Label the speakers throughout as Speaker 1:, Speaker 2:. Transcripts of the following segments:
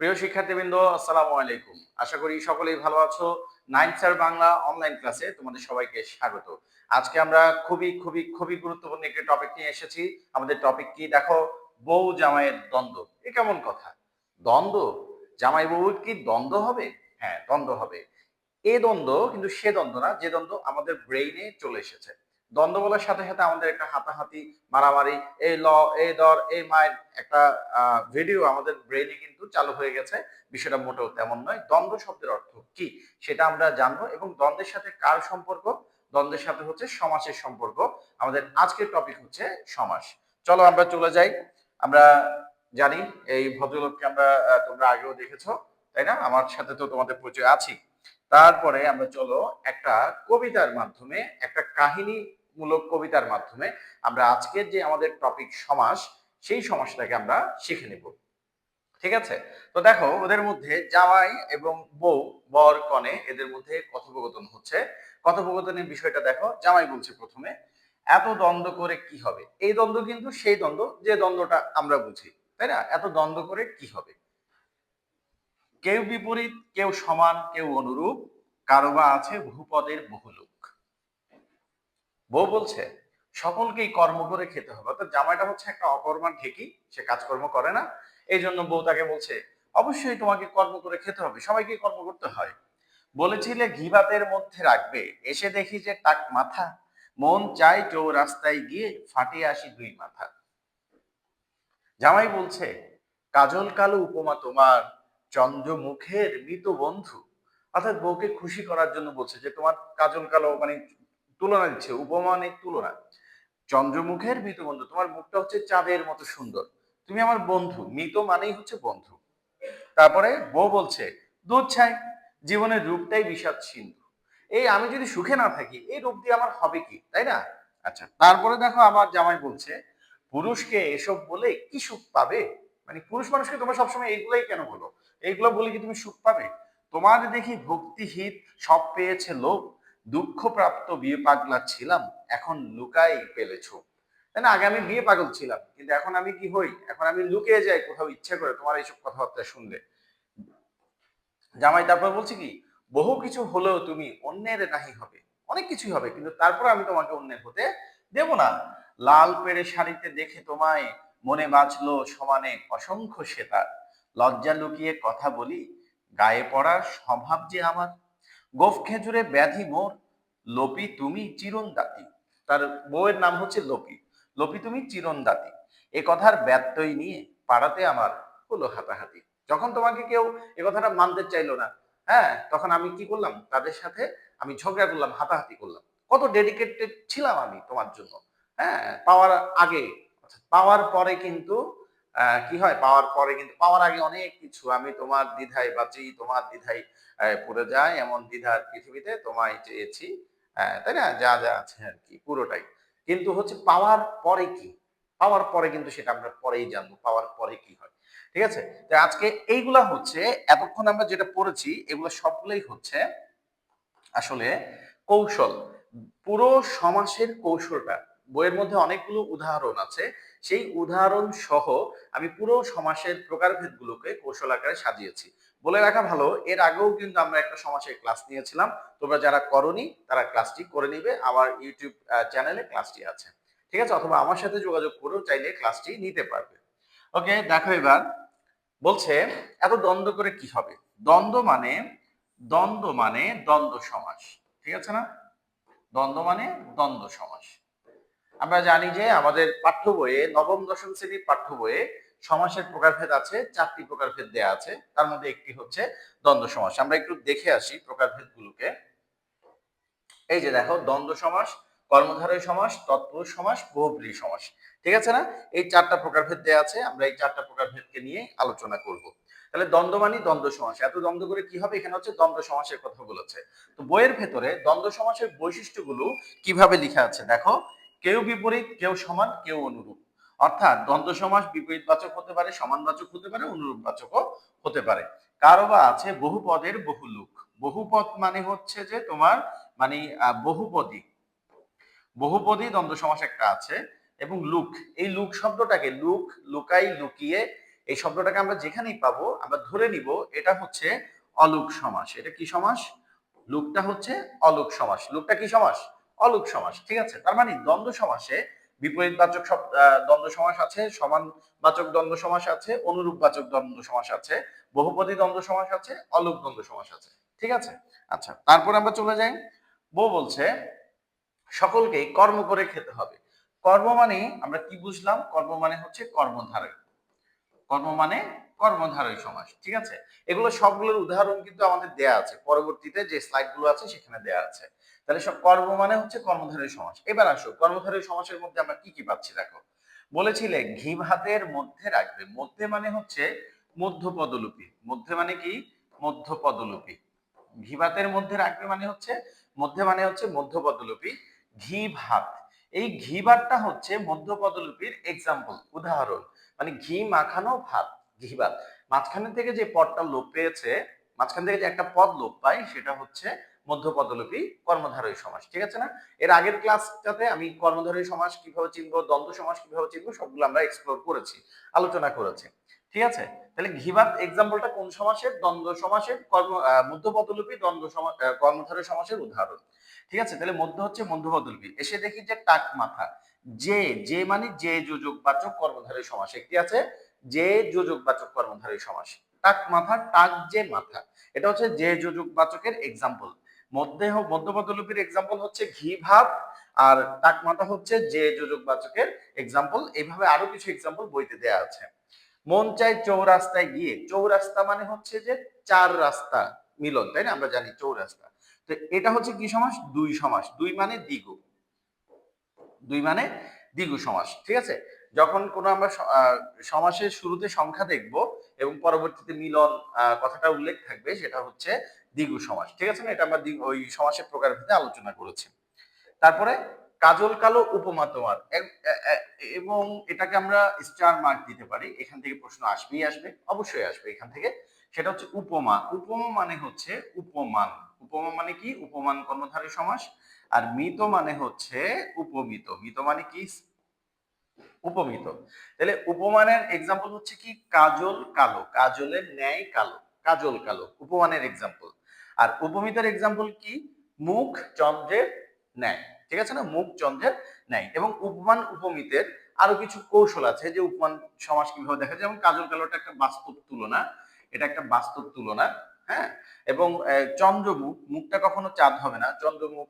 Speaker 1: প্রিয় শিক্ষার্থীবৃন্দ, আসসালামু আলাইকুম। আশা করি সকলেই ভালো আছো। নাইন স্যার বাংলা অনলাইন ক্লাসে তোমাদের সবাইকে স্বাগত। আজকে আমরা খুবই খুবই খুবই গুরুত্বপূর্ণ একটি টপিক নিয়ে এসেছি। আমাদের টপিক কি? দেখো, বউ জামাইয়ের দ্বন্দ্ব। এ কেমন কথা? দ্বন্দ্ব? জামাই বউ কি দ্বন্দ্ব হবে? হ্যাঁ দ্বন্দ্ব হবে। এ দ্বন্দ্ব কিন্তু সে দ্বন্দ্ব না, যে দ্বন্দ্ব আমাদের ব্রেইনে চলে এসেছে। দ্বন্দ্ব বলার সাথে সাথে আমাদের একটা হাতাহাতি, মারামারি, এই ল, এই দর, এই মায়ের একটা ভিডিও আমাদের ব্রেইনে কিন্তু চালু হয়ে গেছে। বিষয়টা মোটেও তেমন নয়। দ্বন্দ্ব শব্দের অর্থ কি সেটা আমরা জানব এবং দ্বন্দ্বের সাথে কার সম্পর্ক? দ্বন্দ্বের সাথে হচ্ছে সমাসের সম্পর্ক। আমাদের আজকের টপিক হচ্ছে সমাস চলো আমরা চলে যাই। আমরা জানি এই ভদ্রলোককে আমরা তোমরা আগেও দেখেছ, তাই না? আমার সাথে তো তোমাদের পরিচয় আছি তারপরে আমরা চলো একটা কবিতার মাধ্যমে একটা কাহিনী মূলক কবিতার মাধ্যমে আমরা আজকের যে আমাদের টপিক সমাস, সেই সমাসটাকে আমরা শিখে নেব। ঠিক আছে? তো দেখো, ওদের মধ্যে জামাই এবং বউ, বর, কনে, এদের মধ্যে কথোপকথন হচ্ছে। কথোপকথনের বিষয়টা দেখো, জামাই বলছে প্রথমে, এত দ্বন্দ্ব করে কি হবে? এই দ্বন্দ্ব কিন্তু সেই দ্বন্দ্ব, যে দ্বন্দ্বটা আমরা বুঝি, তাই না? এত দ্বন্দ্ব করে কি হবে? কেউ বিপরীত, কেউ সমান, কেউ অনুরূপ কারও বা আছে বহুপদের বহুলোক। বউ বলছে, সকলকেই কর্ম করে খেতে হবে। অর্থাৎ জামাইটা হচ্ছে একটা অকর্মার ঢেকি, সে কাজকর্ম করে না। এই জন্য বউ তাকে বলছে, অবশ্যই তোমাকে কর্ম করে খেতে হবে সবাইকে কর্ম করতে হয়। বলেছিলে ঘিবাতের মধ্যে রাখবে। এসে দেখি যে টাক মাথা, মন চাই চৌ রাস্তায় গিয়ে ফাটিয়ে আসি দুই মাথা। জামাই বলছে, কাজল কালো উপমা তোমার, চন্দ্র মুখের মৃত বন্ধু। অর্থাৎ বউকে খুশি করার জন্য বলছে যে, তোমার কাজল কালো মানে তুলনা দিচ্ছে, উপমানের তুলনা। চন্দ্রমুখের মৃত বন্ধু তোমার মুখটা হচ্ছে চাঁদের মতো সুন্দর। তুমি আমার বন্ধু, মৃত মানেই হচ্ছে বন্ধু। তারপরে বউ বলছে, দুধ ছাই জীবনের রূপটাই বিষাদ সিন্ধু। এই আমি যদি সুখে না থাকি, এই রূপ দিয়ে আমার হবে কি, তাই না? আচ্ছা তারপরে দেখো আমার জামাই বলছে, পুরুষকে এসব বলে কি সুখ পাবে? মানে পুরুষ মানুষকে তোমরা সবসময় এইগুলাই কেন বলো? এইগুলো বলে কি তুমি সুখ পাবে? তোমার দেখি ভক্তিহিত সব পেয়েছে লোক। দুঃখপ্রাপ্ত বিয়ে পাগলা ছিলাম, এখন লুকাই পেলেছো। তাই না? আগে আমি বিয়ে পাগল ছিলাম, কিন্তু এখন আমি কি হই? এখন আমি লুকিয়ে যাই, কোথাও ইচ্ছে করে তোমার এইসব কথাবার্তা শুনলে। জামাই তারপর বলছে কি, বহু কিছু হলেও তুমি অন্যের নাহি হবে। অনেক কিছুই হবে, কিন্তু তারপর আমি তোমাকে অন্যের হতে দেব না। লাল পেড়ে শাড়িতে দেখে তোমায় মনে বাঁচলো সমানে অসংখ্য সেতার। লজ্জা লুকিয়ে কথা বলি, গায়ে পড়ার স্বভাব যে আমার গোফ খেজুরে ব্যাধি মোর, লোপি তুমি চিরন দাতি তার বউয়ের নাম হচ্ছে লোপি লোপি তুমি চিরন দাতি এ কথার ব্যত্যয় নিয়ে পাড়াতে আমার হলো হাতাহাতি। যখন তোমাকে কেউ এ কথাটা মানতে চাইলো না হ্যাঁ তখন আমি কি করলাম? তাদের সাথে আমি ঝগড়া করলাম, হাতাহাতি করলাম। কত ডেডিকেটেড ছিলাম আমি তোমার জন্য। হ্যাঁ পাওয়ার আগে পাওয়ার পরে কিন্তু কি হয়? পাওয়ার পরে কিন্তু, পাওয়ার আগে অনেক কিছু আমি তোমার দ্বিধায় বাঁচি তোমার দ্বিধায় পড়ে যায় এমন দ্বিধার পৃথিবীতে তোমায় চেয়েছি তাই না? যা যা আছে আর কি, পুরোটাই। কিন্তু হচ্ছে পাওয়ার পরে কি? পাওয়ার পরে কিন্তু সেটা আমরা পরেই জানব, পাওয়ার পরে কি হয়। ঠিক আছে? আজকে এইগুলা হচ্ছে, এতক্ষণ আমরা যেটা পড়েছি, এগুলো সবগুলোই হচ্ছে আসলে কৌশল। পুরো সমাসের কৌশলটা, বইয়ের মধ্যে অনেকগুলো উদাহরণ আছে সেই উদাহরণ সহ আমি পুরো সমাসের প্রকারভেদগুলোকে কৌশল আকারে সাজিয়েছি। বলে রাখা ভালো, এর আগেও কিন্তু আমরা একটা সমাসের ক্লাস নিয়েছিলাম। তোমরা যারা করনি, তারা ক্লাসটি করে নিবে। আমার ইউটিউব চ্যানেলে ক্লাসটি আছে। ঠিক আছে? অথবা আমার সাথে যোগাযোগ করেও চাইলে ক্লাসটি নিতে পারবে। ওকে, দেখো এবার। বলছে, এত দ্বন্দ্ব করে কি হবে? দ্বন্দ্ব মানে দ্বন্দ্ব মানে দ্বন্দ্ব সমাস। ঠিক আছে না? দ্বন্দ্ব মানে দ্বন্দ্ব সমাস। আমরা জানি যে আমাদের পাঠ্য বইয়ে, নবম, দশম শ্রেণির পাঠ্য বইয়ে সমাসের প্রকারভেদ আছে, চারটি প্রকারভেদ দেয়া আছে। তার মধ্যে একটি হচ্ছে দ্বন্দ্ব সমাস। আমরা একটু দেখে আসি প্রকারভেদ গুলোকে এই যে দেখো, দ্বন্দ্ব সমাস, কর্মধারয় সমাস তৎপুরুষ সমাস, বহুব্রী সমাস। ঠিক আছে না? এই চারটা প্রকারভেদ দেয়া আছে, আমরা এই চারটা প্রকারভেদকে নিয়ে আলোচনা করব। তাহলে দ্বন্দ্ব মানে দ্বন্দ্ব সমাস। এত দ্বন্দ্ব করে কি হবে? এখানে হচ্ছে দ্বন্দ্ব সমাসের কথা বলেছে। তো বইয়ের ভেতরে দ্বন্দ্ব সমাসের বৈশিষ্ট্যগুলো কীভাবে লেখা আছে? দেখো কেউ বিপরীত, কেউ সমান, কেউ অনুরূপ। অর্থাৎ দ্বন্দ্ব সমাস বিপরীতবাচক হতে পারে, সমানবাচক হতে পারে অনুরূপ অনুরূপবাচকও হতে পারে। কারও বা আছে বহু পদের বহু লুক বহুপদ মানে হচ্ছে যে তোমার মানে বহুপদী। বহুপদী, দ্বন্দ্ব সমাস একটা আছে, এবং লুক। এই লুক শব্দটাকে, লুক, লুকাই, লুকিয়ে, এই শব্দটাকে আমরা যেখানেই পাবো, আমরা ধরে নিব, এটা হচ্ছে অলুক সমাস। এটা কি সমাস? লুকটা হচ্ছে অলুক সমাস। লুকটা কি সমাস? অলুক সমাস, ঠিক আছে? তার মানে দ্বন্দ্ব সমাসে বিপরীত বাচক দ্বন্দ্ব সমাস আছে সমান বাচক দ্বন্দ্ব সমাস আছে অনুরূপ বাচক দ্বন্দ্ব সমাস আছে, বহুপদী দ্বন্দ্ব সমাস আছে অলুক দ্বন্দ্ব সমাস আছে, ঠিক আছে? আচ্ছা তারপর আমরা চলে যাই। বউ বলছে, সকলকেই কর্ম করে খেতে হবে। কর্ম মানে আমরা কি বুঝলাম? কর্ম মানে হচ্ছে কর্মধারয় কর্ম মানে কর্মধারয় সমাস, ঠিক আছে? এগুলো সবগুলোর উদাহরণ কিন্তু আমাদের দেয়া আছে। পরবর্তীতে যে স্লাইডগুলো আছে, সেখানে দেয়া আছে। তাহলে সব কর্ম মানে হচ্ছে কর্মধারী সমাস এবার আসো, কর্মধারী সমাসের মধ্যে আমরা কি কি পাচ্ছি দেখো। বলেছিলে ঘি ভাতের মধ্যে রাখবে, মধ্যে মানে হচ্ছে মধ্য পদলুপি মধ্যে মানে কি? মধ্য পদলুপি ঘি ভাতের মধ্যে রাখবে মানে হচ্ছে, মধ্যে মানে হচ্ছে মধ্য পদলুপি ঘি ভাত। এই ঘি ভাতটা হচ্ছে মধ্য পদলুপির এক্সাম্পল উদাহরণ। মানে ঘি মাখানো ভাত, ঘি ভাত। মাঝখানে থেকে যে পদটা লোপ পেয়েছে, মাঝখান থেকে যে একটা পদ লোপ পায়, সেটা হচ্ছে মধ্য পদলোপী কর্মধারয় সমাস ঠিক আছে না? এর আগের ক্লাসটাতে আমি কর্মধারয় সমাস কীভাবে চিনবো দ্বন্দ্ব সমাস কীভাবে চিনবো সবগুলো আমরা এক্সপ্লোর করেছি আলোচনা করেছি ঠিক আছে? তাহলে ঘিবাত এক্সাম্পলটা কোন সমাসের? দ্বন্দ্ব সমাসের কর্ম আহ, মধ্য পদলোপী দ্বন্দ্ব কর্মধারয় সমাসের উদাহরণ ঠিক আছে? তাহলে মধ্য হচ্ছে মধ্য পদলোপী এসে দেখি যে টাক মাথা যে যে মানে যে যোজক বাচক কর্মধারয় সমাস একটি আছে যে যোজক বাচক কর্মধারয় সমাস টাক মাথা টাক যে মাথা এটা হচ্ছে যে যোজক বাচকের এক্সাম্পল মধ্যে হ- মধ্যপদলিপির এক্সাম্পল হচ্ছে ঘি ভাত, আর টাক মাথা হচ্ছে যে যোজক বাচকের এক্সাম্পল এইভাবে আরও কিছু এক্সাম্পল বইতে দেয়া আছে। মন চাই চৌরাস্তায় গিয়ে। চৌরাস্তা মানে হচ্ছে যে চার রাস্তা মিলন, তাই না? আমরা জানি চৌরাস্তা। তো এটা হচ্ছে কি সমাস? দুই সমাস। দুই মানে দ্বিগু দুই মানে দ্বিগু সমাস। ঠিক আছে? যখন কোনো আমরা সমাসের শুরুতে সংখ্যা দেখব এবং পরবর্তীতে মিলন কথাটা উল্লেখ থাকবে, সেটা হচ্ছে দ্বিগু সমাস। ঠিক আছে না? এটা আমরা ওই সমাসের প্রকারের ভিত্তিতে আলোচনা করেছি। তারপরে কাজল কালো উপমা তোমার। এবং এটাকে আমরা স্টার মার্ক দিতে পারি। এখান থেকে প্রশ্ন আসবেই আসবে, অবশ্যই আসবে এখান থেকে। সেটা হচ্ছে উপমা। উপমা মানে হচ্ছে উপমান। উপমা মানে কি? উপমান কর্মধারী সমাস। আর মিত মানে হচ্ছে উপমিত। মিত মানে কি? উপমিত। তাহলে উপমানের এক্সাম্পল হচ্ছে কি? কাজল কালো। কাজলের ন্যায় কালো। কাজল কালো। উপমানের এক্সাম্পল আর উপমিতের এক্সাম্পল কি? মুখ চন্দ্রের ন্যায়। ঠিক আছে না? মুখ চন্দ্রের ন্যায়। এবং উপমান উপমিতের আরও কিছু কৌশল আছে যে উপমান সমাজ কীভাবে দেখা যায়। যেমন কাজল কালোটা একটা বাস্তব তুলনা। এটা একটা বাস্তব তুলনা হ্যাঁ? এবং চন্দ্রমুখ। মুখটা কখনো চাঁদ হবে না। চন্দ্রমুখ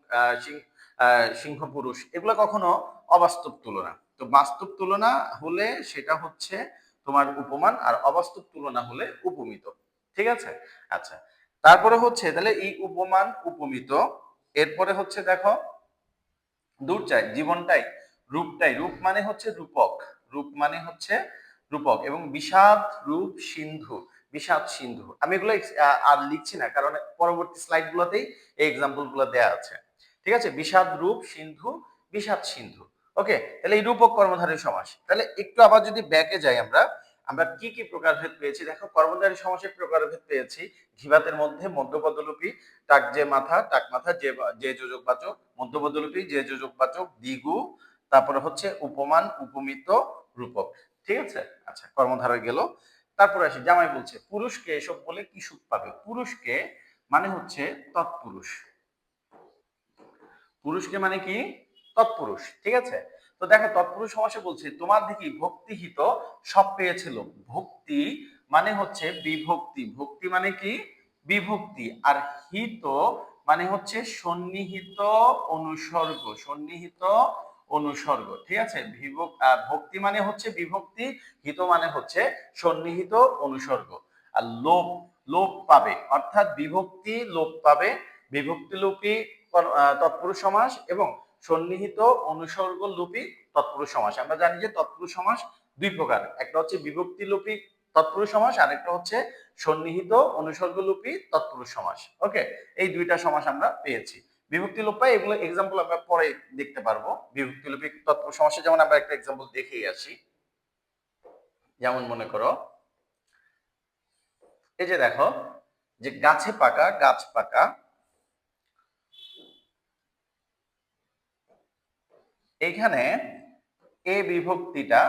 Speaker 1: সিংহ পুরুষ এগুলো কখনো অবাস্তব তুলনা। তো বাস্তব তুলনা হলে সেটা হচ্ছে তোমার উপমান আর অবাস্তব তুলনা হলে উপমিত। ঠিক আছে? আচ্ছা তারপরে হচ্ছে তাহলে এই উপমান উপমিত। এরপরে হচ্ছে দেখো দূর চাই জীবনটাই, রূপটাই, রূপ মানে হচ্ছে রূপক, রূপ মানে হচ্ছে রূপক এবং বিষাদ রূপ সিন্ধু, বিষাদ সিন্ধু। আমি এগুলো আর লিখছি না কারণ পরবর্তী স্লাইড গুলোতেই এই এক্সাম্পলগুলো দেওয়া আছে। ঠিক আছে? বিষাদ রূপ সিন্ধু, বিষাদ সিন্ধু। ওকে তাহলে এই রূপক কর্মধারী সমাস। তাহলে একটু আবার যদি ব্যাকে যাই আমরা আমরা কি কি প্রকারভেদ পেয়েছি? দেখো, কর্মধারী সমাসের প্রকারভেদ পেয়েছি, ঘিবাতের মধ্যে মধ্যপদলুপি, টাক যে মাথা, টাক মাথা যে যে যোজক বাচক, মধ্যপদলুপি, যে যোজক বাচক দ্বিগু তারপরে হচ্ছে উপমান, উপমিত, রূপক। ঠিক আছে? আচ্ছা কর্মধারা গেল। তারপরে আসি, জামাই বলছে, পুরুষকে এসব বলে কি সুখ পাবে? পুরুষকে মানে হচ্ছে তৎপুরুষ। পুরুষকে মানে কি? তৎপুরুষ, ঠিক আছে? তো দেখো, তৎপুরুষ সমাসে বলছে, তোমার দিকে ভক্তিহিত সব পেয়েছিল ভক্তি মানে হচ্ছে বিভক্তি। ভক্তি মানে কি? বিভক্তি। আর হিত মানে হচ্ছে সন্নিহিত অনুসর্গ। সন্নিহিত অনুসর্গ, ঠিক আছে? ভক্তি মানে হচ্ছে বিভক্তি, হিত মানে হচ্ছে সন্নিহিত অনুসর্গ। আর লোপ লোপ পাবে, অর্থাৎ বিভক্তি, লোপ পাবে বিভক্তি লোপী তৎপুরুষ সমাস এবং সন্নিহিত অনুসর্গ লোপী তৎপুরুষ সমাস। আমরা জানি যে তৎপুরুষ সমাস দুই প্রকার। একটা হচ্ছে বিভক্তি লোপী তৎপুরুষ সমাস আর একটা হচ্ছে সন্নিহিত অনুসর্গ লোপী তৎপুরুষ সমাস। ওকে? এই দুইটা সমাস আমরা পেয়েছি। বিভক্তি লোপ পাই, এগুলো এক্সাম্পল আমরা পরে দেখতে পারব। বিভক্তি লোপী তৎপুরুষ সমাসে যেমন আমরা একটা এক্সাম্পল দেখেই আসি। যেমন মনে করো, এই যে দেখো, যে গাছে পাকা, গাছ পাকা এইখানে এ বিভক্তিটা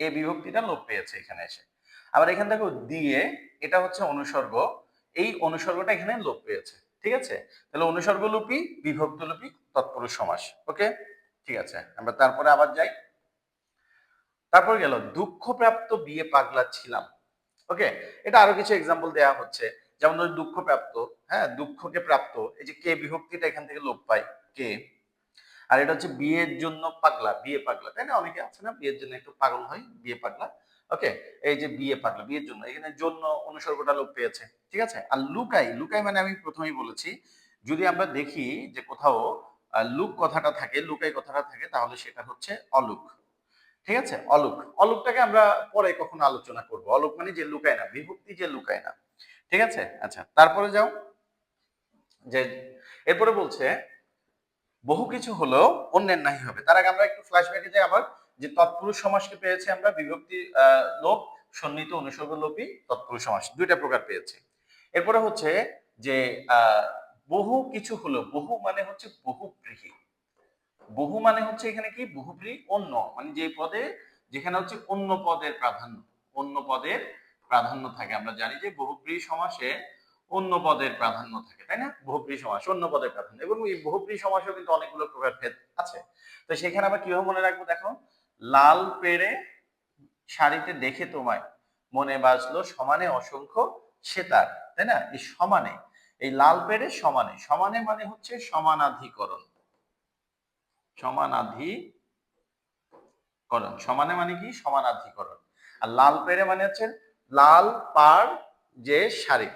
Speaker 1: এ বিভক্তিটা লোপ পেয়েছে এখানে এসে। আবার এখানে দেখো দিয়ে, এটা হচ্ছে অনুসর্গ। এই অনুসর্গটা এখানে লোপ পেয়েছে, ঠিক আছে? তাহলে অনুসর্গ লুপি বিভক্ত লুপি তৎপুরুষ সমাস, ওকে? ঠিক আছে, আমরা তারপরে আবার যাই। তারপর গেল, দুঃখপ্রাপ্ত বিয়ে পাগলা ছিলাম, ওকে? এটা আরও কিছু এক্সাম্পল দেওয়া হচ্ছে। যেমন দুঃখ প্রাপ্ত হ্যাঁ দুঃখকে প্রাপ্ত, এই যে কে বিভক্তিটা এখান থেকে লোপ পায়? কে? আর এটা হচ্ছে বিয়ের জন্য পাগলা, বিয়ে পাগলা, তাই না? অনেকে আছে না, বিয়ের জন্য একটু পাগল হয়, বিয়ে পাগলা। ওকে এই যে বিয়ে পাগলা, বিয়ের জন্য, এখানে জন্য অনুসর্গটা লোপ পেয়েছে, ঠিক আছে? আর লুকাই লুকাই মানে আমি প্রথমেই বলেছি, যদি আমরা দেখি যে কোথাও লুক কথাটা থাকে, লুকাই কথাটা থাকে, তাহলে সেটা হচ্ছে অলুক, ঠিক আছে? অলোক, অলোকটাকে আমরা পরে কখনো আলোচনা করব। অলোক মানে যে লুকায় না, বিভক্তি যে লুকায় না, ঠিক আছে? আচ্ছা তারপরে যাও, যে, এরপরে বলছে বহু কিছু হলো অন্যের নাহি হবে। তার আগে আমরা একটু ফ্ল্যাশব্যাকে যাই আবার, যে তৎপুরুষ সমাসকে পেয়েছি আমরা, বিভক্তি লোপ, সন্নিহিত অনুসর্গ লোপী তৎপুরুষ সমাস দুইটা প্রকার পেয়েছি। এরপরে হচ্ছে যে বহু কিছু হলো বহু মানে হচ্ছে বহুব্রীহি বহু মানে হচ্ছে এখানে কি? বহুব্রী অন্য। মানে যে পদে, যেখানে হচ্ছে অন্য পদের প্রাধান্য, অন্য পদের প্রাধান্য থাকে। আমরা জানি যে বহুব্রী সমাসে অন্য পদের প্রাধান্য থাকে, তাই না? বহুব্রী সমাস, অন্য পদের প্রাধান্য। এবং এই বহুব্রী সমাসেও কিন্তু অনেকগুলো প্রকার ভেদ আছে। তো সেখানে আমরা কীভাবে মনে রাখব দেখো? লাল পেড়ে শাড়িতে দেখে তোমায় মনে বাজলো সমানে অসংখ্য সেতার, তাই না? এই সমানে, এই লাল পেড়ে সমানে। সমানে মানে হচ্ছে সমানাধিকরণ। সমানাধিকরণ। সমানে মানে কি? সমানাধিকরণ। আর লাল পেড়ে মানে হচ্ছে লাল পার যে শাড়ি।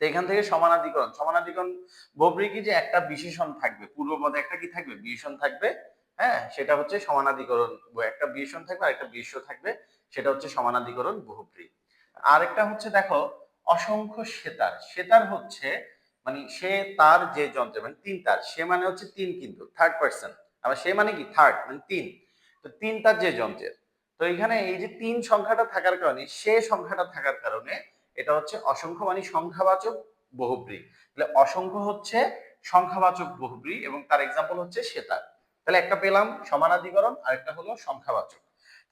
Speaker 1: তো এখান থেকে সমানাধিকরণ। সমানাধিকরণ ববরি কি যে একটা বিশেষণ থাকবে? পূর্বপদে একটা কি থাকবে? বিশেষণ থাকবে। হ্যাঁ সেটা হচ্ছে সমানাধিকরণ একটা বিশেষণ থাকবে আর একটা বিশ্ব থাকবে, সেটা হচ্ছে সমানাধিকরণ বহুব্রী। আরেকটা হচ্ছে দেখো, অসংখ্য সেতার সেতার হচ্ছে মানে সে তার যে যন্ত্র মানে তিন তার। সে মানে হচ্ছে তিন কিন্তু থার্ড পার্সন আবার সে মানে কি? থার্ড মানে তিন। তো তিন তার যে যন্ত্রের। তো এখানে এই যে তিন সংখ্যাটা থাকার কারণে, সে সংখ্যাটা থাকার কারণে এটা হচ্ছে অসংখ্য মানে সংখ্যাবাচক বহুব্রী। তাহলে অসংখ্য হচ্ছে সংখ্যাবাচক বহুব্রী এবং তার এক্সাম্পল হচ্ছে সেতার তাহলে একটা পেলাম সমানাধিকরণ আর একটা হলো সংখ্যাবাচক।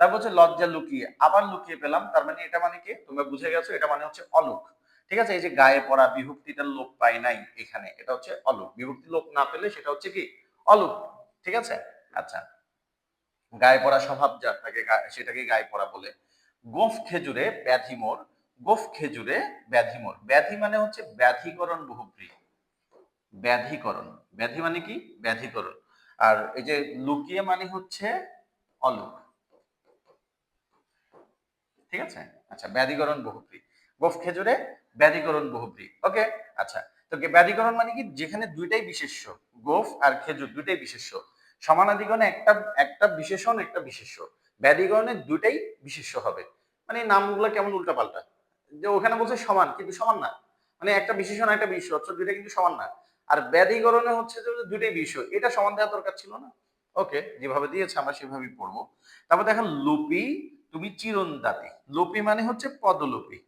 Speaker 1: তারপর হচ্ছে লজ্জা লুকিয়ে, আবার লুকিয়ে পেলাম, তার মানে এটা মানে কি? তোমরা বুঝে গেছো, এটা মানে হচ্ছে অলুক। ঠিক আছে? এই যে গায়ে পড়া বিভক্তিটা লোপ পায় নাই এখানে, এটা হচ্ছে অলুক। বিভক্তি লোক না পেলে সেটা হচ্ছে কি? অলুক। ঠিক আছে? আচ্ছা। গায়ে পড়া স্বভাব যার তাকে সেটাকে গায়ে পড়া বলে। গোফ খেজুরে ব্যাধি মোর গোফ খেজুরে ব্যাধি মোর ব্যাধি মানে হচ্ছে ব্যাধিকরণ বহুব্রী। ব্যাধিকরণ। ব্যাধি মানে কি? ব্যাধিকরণ। আর এই যে লুকিয়ে মানে হচ্ছে অলুক। ঠিক আছে? আচ্ছা ব্যাধিকরণ বহুব্রী। গোফ খেজুরে ব্যাধিকরণ বহুব্রী। ওকে আচ্ছা। তো ব্যাধিকরণ মানে কি? যেখানে দুইটাই বিশেষ্য। গোফ আর খেজুর দুইটাই বিশেষ্য। সমানাধিকরণে একটা একটা বিশেষণ, একটা বিশেষ্য। ব্যাধিকরণে দুইটাই বিশেষ্য হবে। মানে নামগুলো কেমন উল্টাপাল্টা? যে ওখানে বলছে সমান, কিন্তু সমান না। মানে একটা বিশেষণ একটা বিশেষ হচ্ছে দুইটা কিন্তু সমান না। আর ব্যাধিকরণে হচ্ছে যে দুইটাই বিষয়। এটা সমান দেওয়া দরকার ছিল না? ওকে যেভাবে দিয়েছে আমরা সেভাবেই পড়ব। তারপর দেখেন, লুপি, তুমি চিরন্দাতি। লুপি মানে হচ্ছে পদলুপি।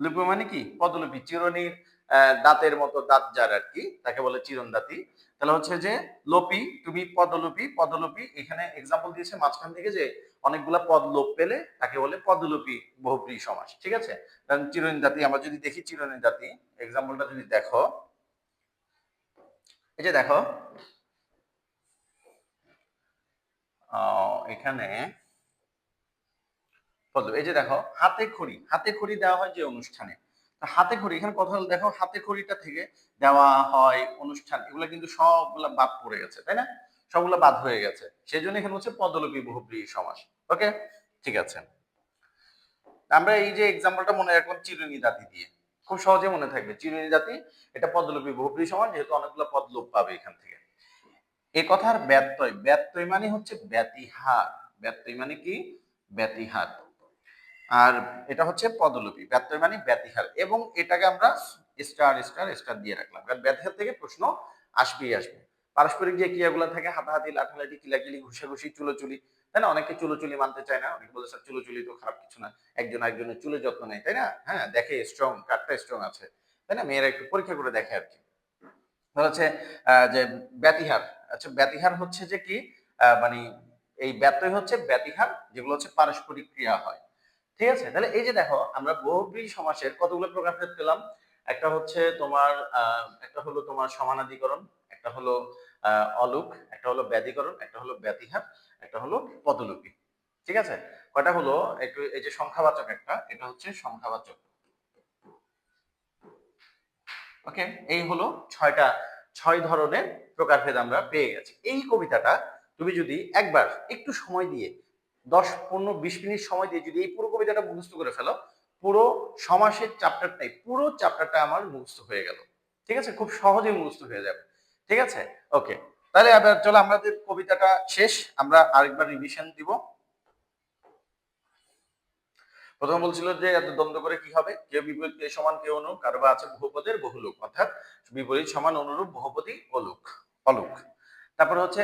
Speaker 1: লুপি মানে কি? পদলুপি চিরনির দাঁতের মতো দাঁত যার আর কি, তাকে বলে চিরন্দাতি। তাহলে হচ্ছে যে, লোপি, তুমি পদলোপি পদলোপি, এখানে এক্সাম্পল দিয়েছে মাঝখান থেকে যে অনেকগুলা পদ লোপ পেলে তাকে বলে পদলোপি বহুপ্রী সমাস, ঠিক আছে? কারণ চিরনি জাতি, আমরা যদি দেখি চিরনি জাতি এক্সাম্পলটা যদি দেখো, এই যে দেখো এখানে এই যে দেখো, হাতে খড়ি হাতে খড়ি দেওয়া হয় যে অনুষ্ঠানে। হাতে খড়ি, এখানে কথা দেখো, হাতে খড়িটা থেকে দেওয়া হয় অনুষ্ঠান, এগুলো কিন্তু সবগুলা বাদ পড়ে গেছে, তাই না? সবগুলা বাদ হয়ে গেছে। সেই জন্য এখানে হচ্ছে পদলোপী বহুব্রী সমাস। ওকে ঠিক আছে। আমরা এই যে এক্সাম্পলটা মনে রাখলাম চিরুনি জাতি দিয়ে। খুব সহজে মনে থাকবে চিরুনি জাতি, এটা পদলোপী বহুব্রী সমাস, যেহেতু অনেকগুলো পদ লোপ পাবে এখান থেকে। এ কথার ব্যত্যয় ব্যত্যয় মানে হচ্ছে ব্যতিহার। ব্যত্যয় মানে কি? ব্যতিহার। আর এটা হচ্ছে পদলোপী। ব্যত্যয় মানে ব্যতিহার। এবং এটাকে আমরা স্টার স্টার স্টার দিয়ে রাখলাম। কারণ ব্যতিহার থেকে প্রশ্ন আসবেই আসবে। পারস্পরিক যে ক্রিয়াগুলো থাকে হাতাহাতি লাঠালাঠি কিলাকিলি ঘুষাঘুষি চুলোচুলি তাই না? অনেকে চুলোচুলি মানতে চায় না অনেকে বলে স্যার চুলোচুলি তো খারাপ কিছু না। একজন একজনের চুলে যত্ন নেয়। তাই না? হ্যাঁ দেখে স্ট্রং কাঠটা স্ট্রং আছে। তাই না? মেয়েরা একটু পরীক্ষা করে দেখে আর কি। হচ্ছে যে ব্যতিহার। আচ্ছা ব্যতিহার হচ্ছে যে কি? মানে এই ব্যত্যয় হচ্ছে ব্যতিহার যেগুলো হচ্ছে পারস্পরিক ক্রিয়া হয়। ঠিক আছে? তাহলে এই যে দেখো আমরা বহুব্রী সমাসের কতগুলো প্রকারভেদ পেলাম। একটা হচ্ছে তোমার একটা হলো তোমার সমানাধিকরণ একটা হলো আহ, অলুক, একটা হলো ব্যাধিকরণ, একটা হলো ব্যতিহার একটা হলো পদলোপী ঠিক আছে? কয়টা হলো? একটু এই যে সংখ্যাবাচক একটা, এটা হচ্ছে সংখ্যাবাচক। ওকে? এই হলো ছয়টা, ছয় ধরনের প্রকারভেদ আমরা পেয়ে গেছি। এই কবিতাটা তুমি যদি একবার একটু সময় দিয়ে, দশ, পনেরো, বিশ মিনিট সময় দিয়ে যদি এই পুরো কবিতাটা মুখস্থ করে ফেলো, পুরো সমাসের চ্যাপ্টারটাই পুরো চ্যাপ্টারটা আমার মুখস্থ হয়ে গেল। ঠিক আছে? খুব সহজেই মুখস্থ হয়ে যাবে। ঠিক আছে? ওকে তাহলে আবার চলো আমাদের কবিতাটা শেষ। আমরা আরেকবার রিভিশন দিব। প্রথম বলছিল যে, এত দ্বন্দ্ব করে কি হবে? কেউ বিপরীত সমান কেউ অনুরূপ? কারও বা আছে বহুপদের, বহুলোক। অর্থাৎ বিপরীত, সমান, অনুরূপ, বহুপদী, অলোক অলোক। তারপর হচ্ছে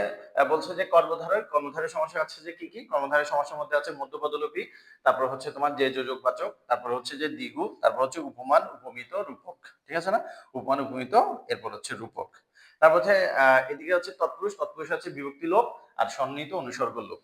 Speaker 1: বলছে যে কর্মধারয় কর্মধারের সমস্যা আছে যে কি কি? কর্মধারয় সমস্যার মধ্যে আছে মধ্যপদলোপী, তারপর হচ্ছে তোমার যে যোজক বাচক তারপর হচ্ছে যে দ্বিগু তারপর হচ্ছে উপমান, উপমিত, রূপক। ঠিক আছে না? উপমান, উপমিত, এরপর হচ্ছে রূপক। তারপর হচ্ছে এদিকে হচ্ছে তৎপুরুষ তৎপুরুষ আছে বিভক্তি লোপ আর সন্নিহিত অনুসর্গ লোপ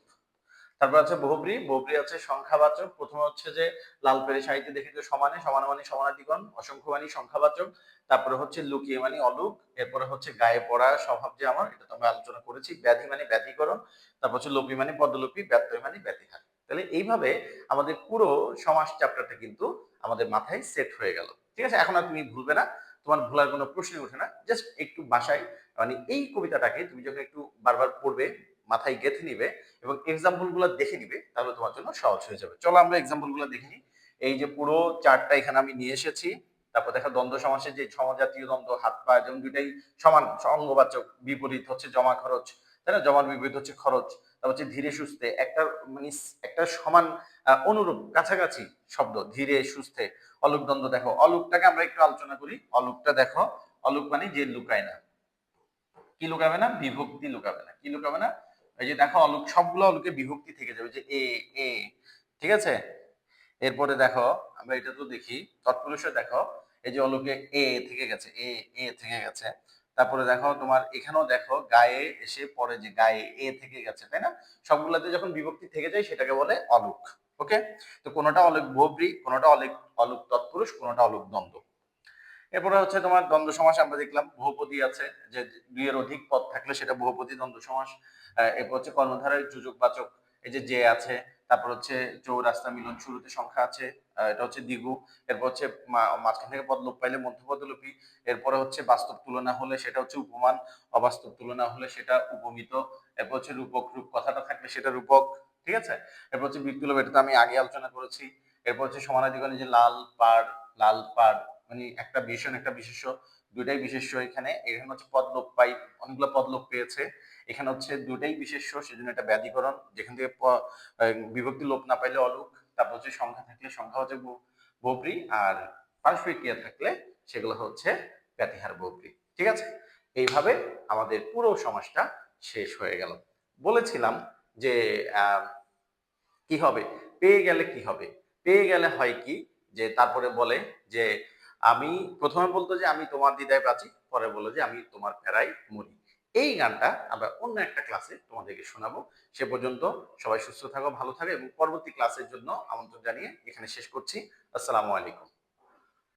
Speaker 1: তারপর আছে বহুব্রী বহুব্রী আছে সংখ্যাবাচক। প্রথমে হচ্ছে যে লাল পেরে সাহিত্যে দেখিত সমানে সমান মানে সমানাধিকরণ অসংখ্য মানে সংখ্যাবাচক। তারপরে হচ্ছে লুকিয়ে মানে অলুক। এরপরে হচ্ছে গায়ে পড়া স্বভাব যে আমার, এটা তো আমরা আলোচনা করেছি। ব্যাধি মানে ব্যাধিকরণ। তারপর হচ্ছে লোপী মানে পদলোপী, ব্যত্যয় মানে ব্যতিহার। তাহলে এইভাবে আমাদের পুরো সমাজ চ্যাপ্টারটা কিন্তু আমাদের মাথায় সেট হয়ে গেল। ঠিক আছে? এখন আর তুমি ভুলবে না। তোমার ভুলার কোনো প্রশ্নই ওঠে না। জাস্ট একটু বাসায় মানে এই কবিতাটাকে তুমি যখন একটু বারবার পড়বে, মাথায় গেঁথে নিবে এবং এক্সাম্পলগুলো দেখে নিবে, তাহলে তোমার জন্য সহজ হয়ে যাবে। চলো আমরা এক্সাম্পলগুলো দেখে নিই। এই যে পুরো চারটা এখানে আমি নিয়ে এসেছি। তারপর দেখা দ্বন্দ্ব সমাসের যে সমজাতীয় দ্বন্দ্ব, হাত পা যেমন দুইটাই সমান অঙ্গবাচক বিপরীত হচ্ছে জমা খরচ, তাই না? জমার বিপরীত হচ্ছে খরচ, তারপর হচ্ছে ধীরে সুস্থে একটা মানে একটা সমান অনুরূপ, কাছাকাছি শব্দ, ধীরে সুস্থে। অলুক দ্বন্দ্ব দেখো। অলুকটাকে আমরা একটু আলোচনা করি। অলুকটা দেখো, অলুক মানে যে লুকায় না। কি লুকাবে না? বিভক্তি লুকাবে না। কি লুকাবে না? এই যে দেখো, অলুক সবগুলো অলুকে বিভক্তি থেকে যাবে। যে এ এ, ঠিক আছে? এরপরে দেখো, আমরা এটা তো দেখি। তৎপুরুষে দেখো, এই যে অলুকে এ থেকে গেছে, এ এ থেকে গেছে। তারপরে দেখো, তোমার এখানেও দেখো, গায়ে এসে পরে যে গায়ে এ থেকে গেছে, তাই না? সবগুলোতে যখন বিভক্তি থেকে যায়, সেটাকে বলে অলুক। ওকে তো কোনোটা অলুক বহুব্রী কোনোটা অলুক অলুক তৎপুরুষ, কোনোটা অলুক দ্বন্দ্ব। এরপরে হচ্ছে তোমার দ্বন্দ্ব সমাস আমরা দেখলাম, বহুপদী আছে, যে দুইয়ের অধিক পদ থাকলে সেটা বহুপদী দ্বন্দ্ব সমাস। এরপর হচ্ছে কর্মধারায় যোজক বাচক, এই যে যে আছে, তারপর হচ্ছে চৌরাস্তা মিলন শুরুতে সংখ্যা আছে এটা হচ্ছে দ্বিগু। এরপর হচ্ছে মাঝখান থেকে পদলোপ পাইলে মধ্যপদলোপী এরপরে হচ্ছে বাস্তব তুলনা হলে সেটা হচ্ছে উপমান, অবাস্তব তুলনা হলে সেটা উপমিত। এরপর হচ্ছে রূপক রূপ কথাটা থাকলে সেটা রূপক। ঠিক আছে? এরপর হচ্ছে বিপ্লব এটা আমি আগে আলোচনা করেছি। এরপর হচ্ছে সমানাধিকরণে যে লাল পাড় লাল পাড় মানে একটা বিশেষণ একটা বিশেষ্য, দুইটাই বিশেষ্য এখানে। এখানে হচ্ছে পদলোপ পাই, অনেকগুলো পদলোপ পেয়েছে। এখানে হচ্ছে দুটাই বিশেষ্য, সেজন্য এটা ব্যাধিকরণ। যেখান থেকে বিভক্তি লোপ না পাইলে অলুক। তারপর হচ্ছে সংখ্যা থাকলে সংখ্যা হচ্ছে বু- বৌপ্রী। আর পারস্পরিক ক্রিয়া থাকলে সেগুলো হচ্ছে ব্যতিহার বৌপ্রী। ঠিক আছে? এইভাবে আমাদের পুরো সমাজটা শেষ হয়ে গেল। বলেছিলাম যে কি হবে? পেয়ে গেলে কি হবে? পেয়ে গেলে হয় কি? যে তারপরে বলে যে আমি প্রথমে বলতো যে আমি তোমার দিদায় প্রাচী পরে বলো যে আমি তোমার প্যারাই মরি। এই গানটা আমরা অন্য একটা ক্লাসে তোমাদেরকে শোনাবো। সে পর্যন্ত সবাই সুস্থ থাকো, ভালো থাকো এবং পরবর্তী ক্লাসের জন্য আমন্ত্রণ জানিয়ে এখানে শেষ করছি। আসসালামু আলাইকুম।